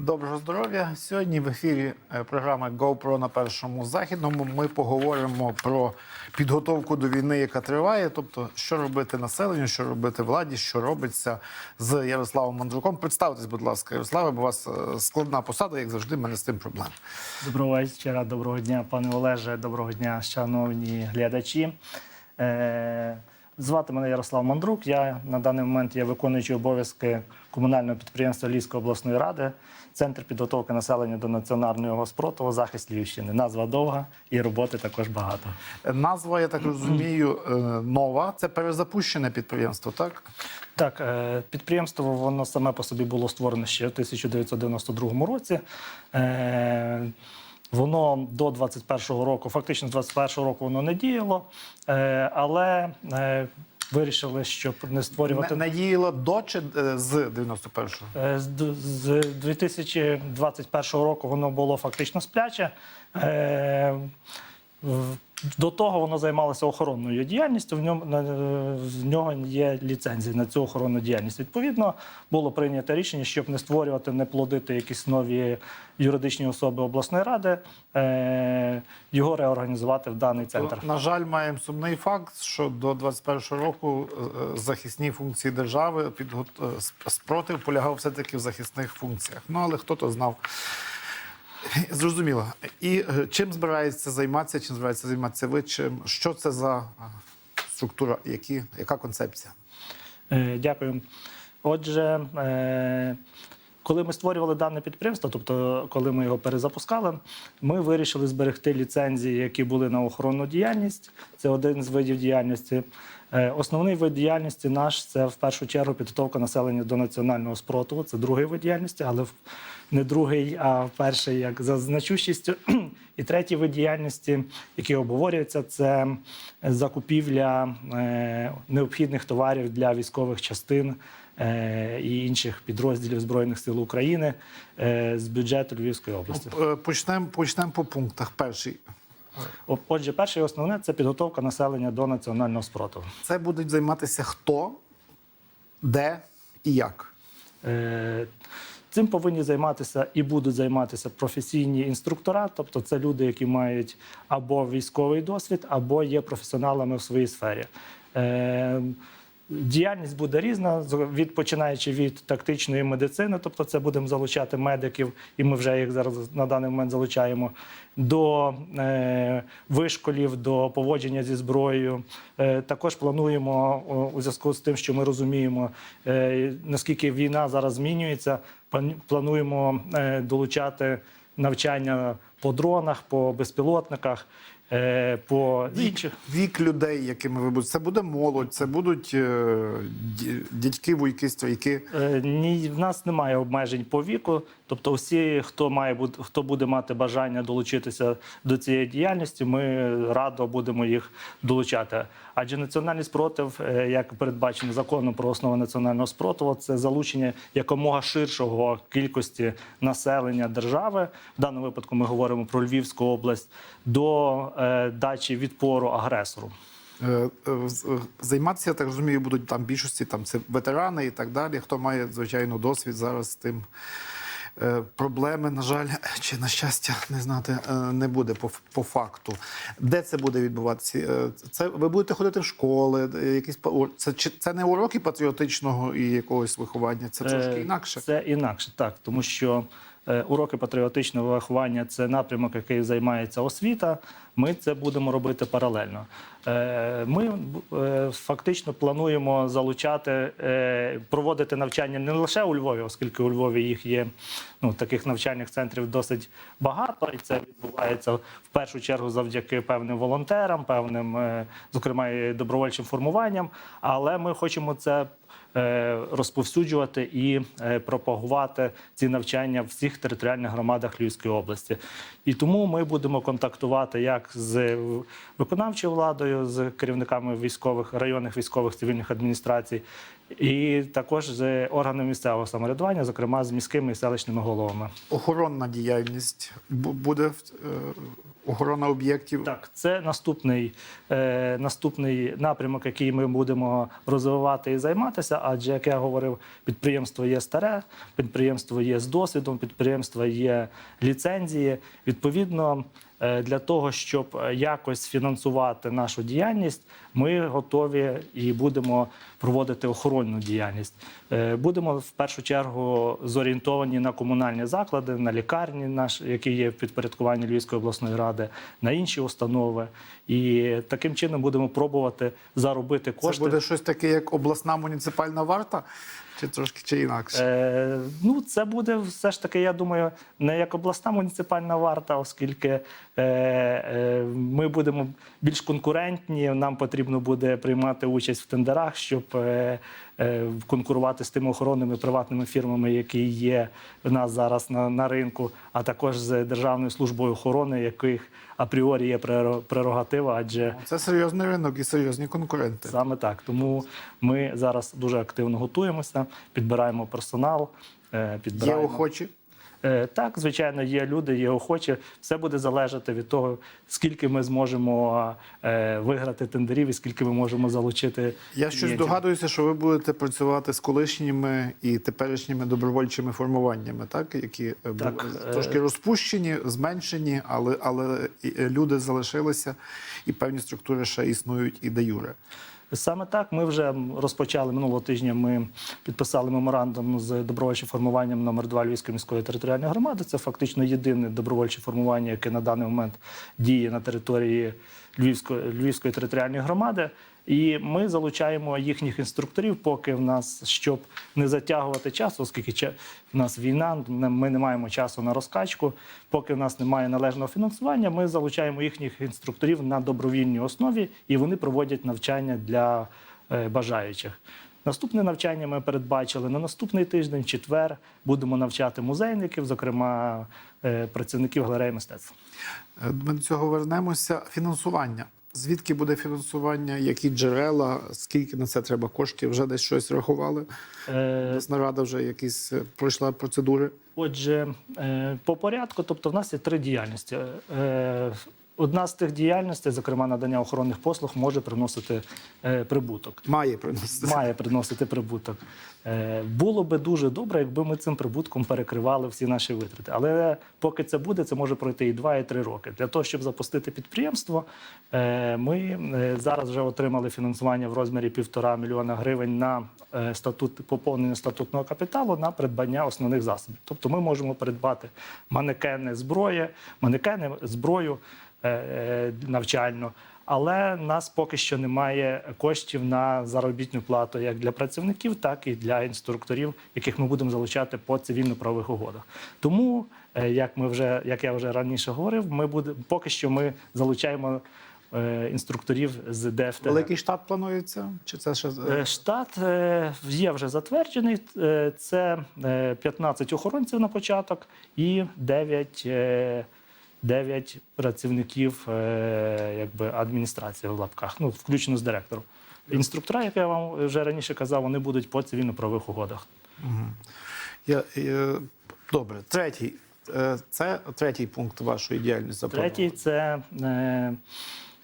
Доброго здоров'я. Сьогодні в ефірі е, програма GoPro на першому західному. Ми поговоримо про підготовку до війни, яка триває. Тобто, що робити населенню, що робити владі, що робиться з Ярославом Мандруком. Представтесь, будь ласка, Ярославе, бо у вас е, складна посада, як завжди. в мене з тим проблем. Доброго вечора, доброго дня, пане Олеже, доброго дня, шановні глядачі. Е, звати мене Ярослав Мандрук. Я на даний момент є виконуючий обов'язки комунального підприємства Львівської обласної ради, центр підготовки населення до національного спротиву, захист Львівщини. Назва довга і роботи також багато. Е, Назва, я так розумію, е, нова. Це перезапущене підприємство, так? Так, е, підприємство воно саме по собі було створене ще в 1992 році. Воно до 21-го року, фактично з 21-го року воно не діяло, е, але е, вирішили, щоб не створювати. Не, не діяло до чи е, з 91-го? Е, З, з 2021 року воно було фактично спляче. Е, До того воно займалося охоронною діяльністю. В ньому на- в нього є ліцензія на цю охоронну діяльність. Відповідно, було прийнято рішення, щоб не створювати, не плодити якісь нові юридичні особи обласної ради, е, його реорганізувати в даний центр. На жаль, маємо сумний факт, що до 21-го року е, е, захисні функції держави підгот... е, спротив полягав все-таки в захисних функціях. Ну але хто то знав. Зрозуміло. І е, чим збирається займатися, чим збирається займатися ви? Чим що це за е, структура, які, яка концепція? Е, Дякую. Отже, коли ми створювали дане підприємство, тобто коли ми його перезапускали, ми вирішили зберегти ліцензії, які були на охоронну діяльність. Це один з видів діяльності. Е, Основний вид діяльності наш це в першу чергу підготовка населення до національного спротиву. Це другий вид діяльності, але не другий, а перший як за значущістю. І третій вид діяльності, який обговорюється, це закупівля е, необхідних товарів для військових частин і інших підрозділів Збройних сил України е, з бюджету Львівської області. Е, Почнемо почнемо по пунктах. Перший Отже, перше і основне це підготовка населення до національного спротиву. це будуть займатися хто, де і як. Е, Цим повинні займатися і будуть займатися професійні інструктора, тобто це люди, які мають або військовий досвід, або є професіоналами в своїй сфері. Діяльність буде різна, від починаючи від тактичної медицини, тобто це будемо залучати медиків, і ми вже їх зараз на даний момент залучаємо, до е, вишколів, до поводження зі зброєю. Е, також плануємо о, у зв'язку з тим, що ми розуміємо, е, наскільки війна зараз змінюється. план- Плануємо е, долучати навчання по дронах, по безпілотниках, по інших. Вік людей, якими ви будете, це буде молодь, це будуть е, дядьки, вуйки, стройки. Е, Ні, в нас немає обмежень по віку. Тобто, всі, хто має хто буде мати бажання долучитися до цієї діяльності, ми радо будемо їх долучати. Адже національний спротив, е, як передбачено законом про основи національного спротиву, це залучення якомога ширшого кількості населення держави. В даному випадку ми говоримо про Львівську область до е, дачі відпору агресору. Е, Займатися, так розумію, будуть там більшості там це ветерани і так далі. Хто має звичайно досвід зараз з тим. Е, Проблеми, на жаль, чи на щастя, не знати е, не буде по, по факту. Де це буде відбуватися? Е, Це ви будете ходити в школи, якісь це чи це не уроки патріотичного і якогось виховання? Це трошки інакше. Це інакше, так, тому що уроки патріотичного виховання це напрямок, який займається освіта. Ми це будемо робити паралельно. Е, Ми е, фактично плануємо залучати, е, проводити навчання не лише у Львові, оскільки у Львові їх є ну, таких навчальних центрів досить багато, і це відбувається в першу чергу завдяки певним волонтерам, певним, е, зокрема, і добровольчим формуванням. Але ми хочемо це е, розповсюджувати і е, пропагувати ці навчання в всіх територіальних громадах Львівської області. І тому ми будемо контактувати як з виконавчою владою, з керівниками військових районних військових цивільних адміністрацій, і також з органами місцевого самоврядування, зокрема з міськими і селищними головами. Охоронна діяльність буде в- е, охорона об'єктів. Так, це наступний, е, наступний напрямок, який ми будемо розвивати і займатися. Адже, як я говорив, підприємство є старе, підприємство є з досвідом, підприємство є ліцензії. Відповідно, е, для того, щоб е, якось фінансувати нашу діяльність, ми готові і будемо проводити охоронну діяльність. Е, Будемо в першу чергу зорієнтовані на комунальні заклади, на лікарні, наш, які є в підпорядкуванні Львівської обласної ради, на інші установи. І таким чином будемо пробувати заробити кошти. Це буде щось таке, як обласна муніципальна варта, чи трошки чи інакше. Е, ну, це буде все ж таки, я думаю, не як обласна муніципальна варта, оскільки е, е, ми будемо більш конкурентні. Нам потрібно буде приймати участь в тендерах, щоб е, е, конкурувати з тими охоронними приватними фірмами, які є в нас зараз на, на ринку, а також з Державною службою охорони, яких апріорі є прерогатива, адже Це серйозний ринок і серйозні конкуренти. Саме так. Тому ми зараз дуже активно готуємося, підбираємо персонал, е, Є охочі. Е, Так, звичайно, є люди, є охочі. Все буде залежати від того, скільки ми зможемо е, виграти тендерів і скільки ми можемо залучити. Я щось догадуюся, що ви будете працювати з колишніми і теперішніми добровольчими формуваннями, так які е, Так, трошки розпущені, зменшені, але але люди залишилися, і певні структури ще існують і де юре. Саме так ми вже розпочали минулого тижня. Ми підписали меморандум з добровольчим формуванням номер 2 Львівської міської територіальної громади. Це фактично єдине добровольче формування, яке на даний момент діє на території Львівської, Львівської територіальної громади. І ми залучаємо їхніх інструкторів, поки в нас щоб не затягувати час, оскільки в нас війна, ми не маємо часу на розкачку. Поки в нас немає належного фінансування, ми залучаємо їхніх інструкторів на добровільній основі, і вони проводять навчання для е, бажаючих. Наступне навчання ми передбачили на наступний тиждень, четвер, будемо навчати музейників, зокрема е, працівників галереї мистецтв. Е, Ми до цього вернемося. Фінансування. Звідки буде фінансування? Які джерела? Скільки на це треба коштів? Вже десь щось рахували? Е, Нарада вже якісь е, пройшла процедури. Отже, е, по порядку, тобто в нас є три діяльності. Одна з тих діяльностей, зокрема надання охоронних послуг, може приносити е, прибуток. Має приносити. Має приносити прибуток. Е, Було би дуже добре, якби ми цим прибутком перекривали всі наші витрати. Але поки це буде, це може пройти і два, і три роки. Для того, щоб запустити підприємство, е, ми е, зараз вже отримали фінансування в розмірі півтора мільйона гривень на е, статут поповнення статутного капіталу на придбання основних засобів. Тобто ми можемо придбати манекени зброї, манекени зброю навчальну. Але нас поки що немає коштів на заробітну плату як для працівників, так і для інструкторів, яких ми будемо залучати по цивільно-правових угодах. Тому, е, як ми вже як я вже раніше говорив, ми буде поки що ми залучаємо е, інструкторів з ДФТГ. Великий штат планується? Чи це ще Е, Штат е, є вже затверджений. Е, Це е, 15 охоронців на початок і 9, е, 9 працівників е, якби, адміністрації в лапках, ну, включно з директором. Інструктора, як я вам вже раніше казав, вони будуть по цивільно-правових угодах. Я, е, добре, третій. Е, Це третій пункт вашої діяльності. Третій це е,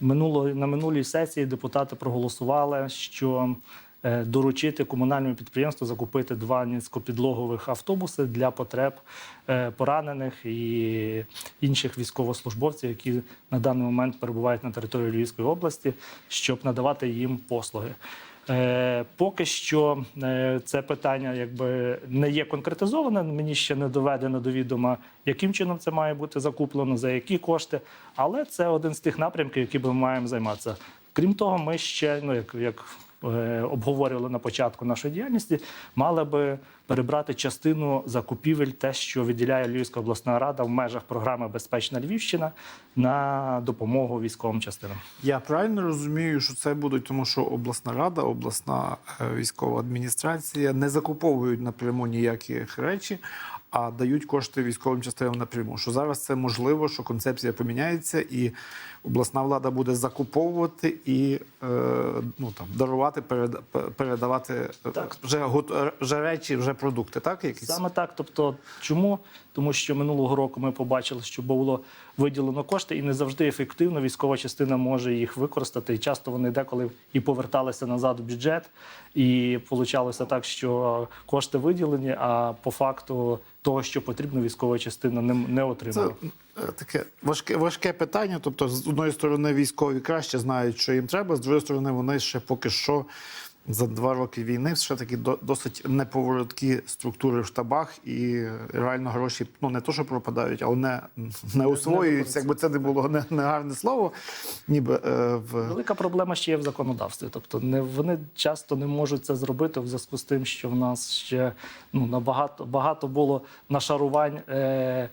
минуло, на минулій сесії депутати проголосували, що доручити комунальному підприємству закупити два низькопідлогових автобуси для потреб е, поранених і інших військовослужбовців, які на даний момент перебувають на території Львівської області, щоб надавати їм послуги. Е, Поки що е, це питання якби не є конкретизоване. Мені ще не доведено до відома, яким чином це має бути закуплено, за які кошти. Але це один з тих напрямків, які ми маємо займатися. Крім того, ми ще ну як, як е, обговорювали на початку нашої діяльності, мали би перебрати частину закупівель, те, що виділяє Львівська обласна рада в межах програми Безпечна Львівщина на допомогу військовим частинам. Я правильно розумію, що це будуть, тому що обласна рада, обласна е, військова адміністрація не закуповують напряму ніяких речі, а дають кошти військовим частинам напряму. Що зараз це можливо, що концепція поміняється, і обласна влада буде закуповувати і е, ну, там, дарувати, переда- передавати е, Так. вже, вже речі, вже продукти, так? Якісь? Саме так. Тобто, чому? Тому що минулого року ми побачили, що було виділено кошти, і не завжди ефективно військова частина може їх використати. І часто вони деколи і поверталися назад в бюджет. І получалося так, що кошти виділені, а по факту того, що потрібно, військова частина не, не отримала. е, таке важке, важке питання. Тобто, з одної сторони, військові краще знають, що їм треба, з другої сторони, вони ще поки що за два роки війни такі до- досить неповороткі структури в штабах, і реально гроші ну не то, що пропадають, але не, не освоюються. Якби це не було не, не гарне слово, ніби е, в Велика проблема ще є в законодавстві. Тобто не вони часто не можуть це зробити в зв'язку з тим, що в нас ще ну набагато багато було нашарувань, е,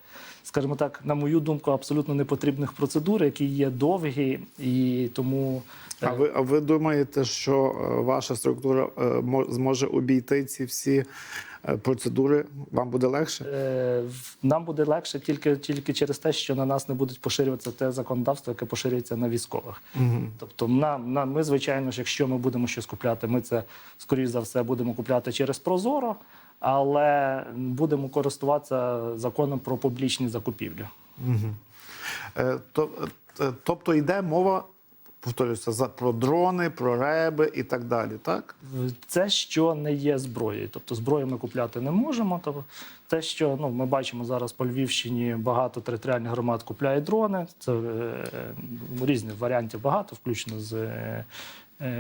скажімо так, на мою думку, абсолютно непотрібних процедур, які є довгі, і тому А ви, а ви думаєте, що е, ваша структура е, зможе обійти ці всі е, процедури? Вам буде легше? Нам буде легше тільки, тільки через те, що на нас не будуть поширюватися те законодавство, яке поширюється на військових. Тобто, на, на, ми, звичайно ж, якщо ми будемо щось купляти, ми це, скоріш за все, будемо купляти через Прозоро, але будемо користуватися законом про публічні закупівлі. Е, Тобто йде мова, повторюся, за про дрони, про реби і так далі, так? Це що не є зброєю. Тобто зброю ми купляти не можемо. Тобто те, що ну, ми бачимо зараз по Львівщині, багато територіальних громад купляє дрони. Це е, різних варіантів багато, включно з е,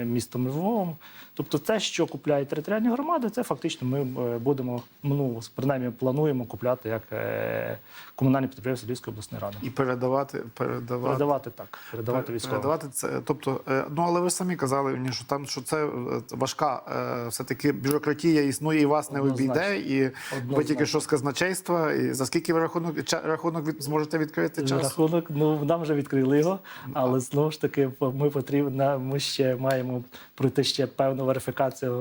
містом Львовом. Тобто, те, що купляють територіальні громади, це фактично ми е, будемо, ну принаймні плануємо купляти як е, комунальні підприємства Львівської обласної ради. І передавати, передавати. Передавати так, передавати військовим. Передавати це, тобто, е, ну але ви самі казали мені, що там що це е, важка е, все-таки бюрократія існує і вас не обійде. І ви тільки що з казначейства. І за скільки ви рахунок рахунок від зможете відкрити час? Рахунок, ну нам вже відкрили його, але знову ж таки ми потрібно. Ми ще маємо пройти ще певну верифікацію.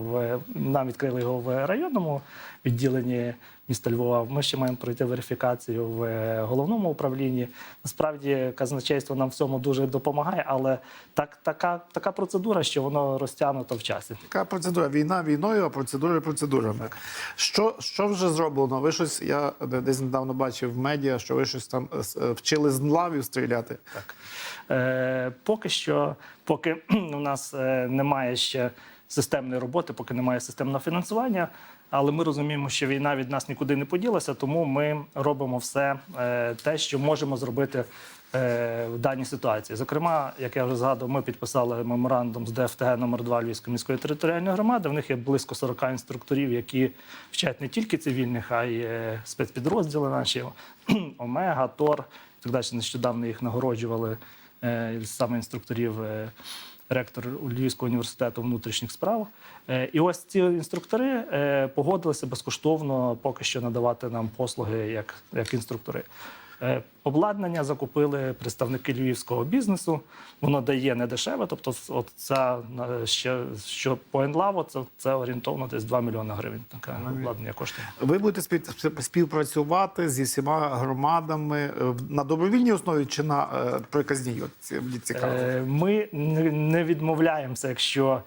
В нам відкрили його в районному відділенні міста Львова. Ми ще маємо пройти верифікацію в головному управлінні. Насправді казначейство нам в цьому дуже допомагає, але так, така, така процедура, що воно розтягнуто в часі. Така процедура. Війна війною, а процедури процедурами. Що, що вже зроблено? Ви щось, я десь недавно бачив в медіа, що ви щось там е, е, вчили з лавів стріляти. Так. Е, поки що, поки у нас е, немає ще системної роботи, поки немає системного фінансування. Але ми розуміємо, що війна від нас нікуди не поділася, тому ми робимо все е, те, що можемо зробити е, в даній ситуації. Зокрема, як я вже згадував, ми підписали меморандум з ДФТГ номер 2 Львівської міської територіальної громади. В них є близько 40 інструкторів, які вчать не тільки цивільних, а й е, спецпідрозділи наші Омега, Тор так далі. Нещодавно їх нагороджували саме інструкторів. Ректор Львівського університету внутрішніх справ. Е, І ось ці інструктори е, погодилися безкоштовно поки що надавати нам послуги як, як інструктори. Е, Обладнання закупили представники львівського бізнесу. Воно дає недешеве. Тобто, от ця ще що по Енлаву, це, це орієнтовно десь 2 мільйони гривень. Таке обладнання коштує. Ви будете спів- співпрацювати зі всіма громадами е, на добровільній основі чи на е, приказній? Ці- цікаво. Ми не не відмовляємося, якщо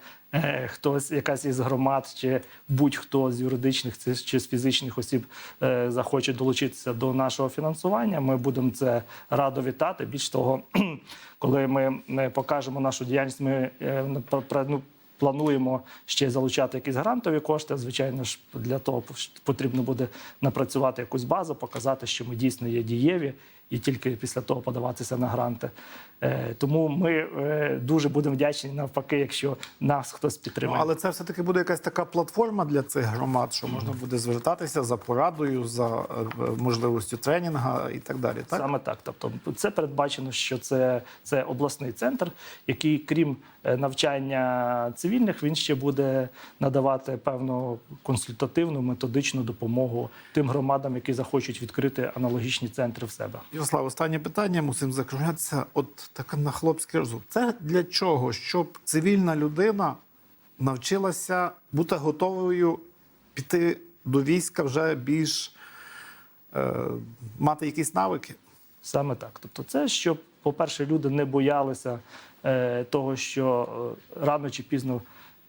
хтось, якась із громад, чи будь-хто з юридичних чи- з фізичних осіб е, захоче долучитися до нашого фінансування. Ми будемо це радо вітати. Більш того, коли ми е, покажемо нашу діяльність, ми е, ну, Плануємо ще залучати якісь грантові кошти. Звичайно ж, для того потрібно буде напрацювати якусь базу, показати, що ми дійсно є дієві, і тільки після того подаватися на гранти. Е, Тому ми е, дуже будемо вдячні навпаки, якщо нас хтось Ну, підтримає. але це все-таки буде якась така платформа для цих громад, що можна буде звертатися за порадою, за е, можливістю тренінга і так далі. Так? Саме так. Тобто, це передбачено, що це, це обласний центр, який, крім навчання цивільних, він ще буде надавати певну консультативну методичну допомогу тим громадам, які захочуть відкрити аналогічні центри в себе. Ярослав, останнє питання мусимо закруглятися. От така на хлопський розум. Це для чого? Щоб цивільна людина навчилася бути готовою піти до війська вже більш е, мати якісь навики. Саме так. Тобто, це щоб, по-перше, люди не боялися е, того, що е, рано чи пізно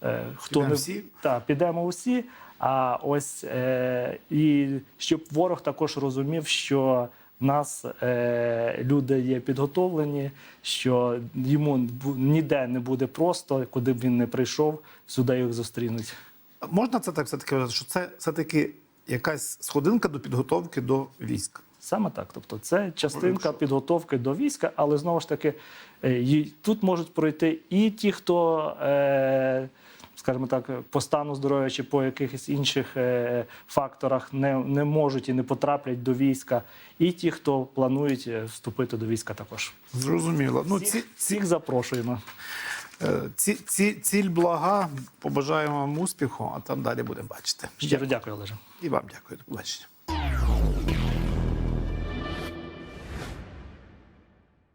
е, хто Підемо не всі? та підемо усі. А ось е, і щоб ворог також розумів, що в нас е, люди є підготовлені, що йому ніде не буде просто, куди б він не прийшов, сюди їх зустрінуть. Можна це так все-таки вважати, що це все-таки якась сходинка до підготовки до військ? Саме так. Тобто, це частинка підготовки до війська, але знову ж таки, е, тут можуть пройти і ті, хто, е, скажімо так, по стану здоров'я чи по якихось інших е, факторах не, не можуть і не потраплять до війська, і ті, хто планують е, вступити до війська також. Зрозуміло. Ну, ці, Всіх, запрошуємо. е, ці, ці, ціль блага. Побажаємо вам успіху, а там далі будемо бачити. Щиро дякую, Олеже. І вам дякую. До побачення.